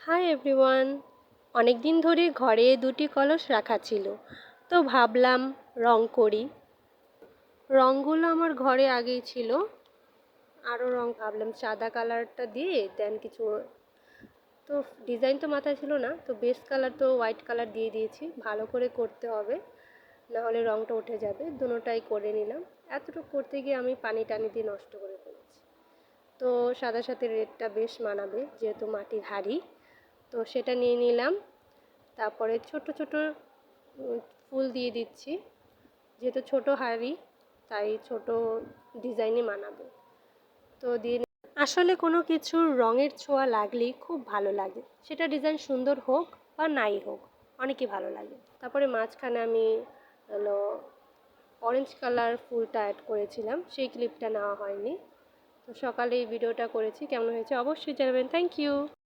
Hi everyone. অনেক দিন ধরে ঘরে দুটি কলস রাখা ছিল, তো ভাবলাম রং করি। রঙগুলো আমার ঘরে আগেই ছিল। আরও রং ভাবলাম সাদা কালারটা দিয়ে দেন কিছু তো ডিজাইন তো মাথায় ছিল না, তো বেস্ট কালার তো হোয়াইট কালার দিয়ে দিয়েছি, ভালো করে করতে হবে, নাহলে রঙটা উঠে যাবে, দুটোটাই করে নিলাম। এতটুকু করতে গিয়ে আমি পানি টানি দিয়ে নষ্ট করে ফেলেছি। তো সাদা সাথে রেডটা বেশ মানাবে, যেহেতু মাটির হাড়ি। তো সেটা নিয়ে নিলাম। তারপরে ছোট ছোট ফুল দিয়ে দিচ্ছি। যেহেতু ছোট হাঁড়ি, তাই ছোট ডিজাইনই মানাবে তো দিয়ে আসলে কোনো কিছুর রঙের ছোঁয়া লাগলেই খুব ভালো লাগে। সেটা ডিজাইন সুন্দর হোক বা নাই হোক, অনেকই ভালো লাগে। তারপরে মাঝখানে আমি হলো অরেঞ্জ কালার ফুলটা অ্যাড করেছিলাম, সেই ক্লিপটা নেওয়া হয়নি। তো সকালে এই ভিডিওটা করেছি। কেমন হয়েছে অবশ্যই জানাবেন। Thank you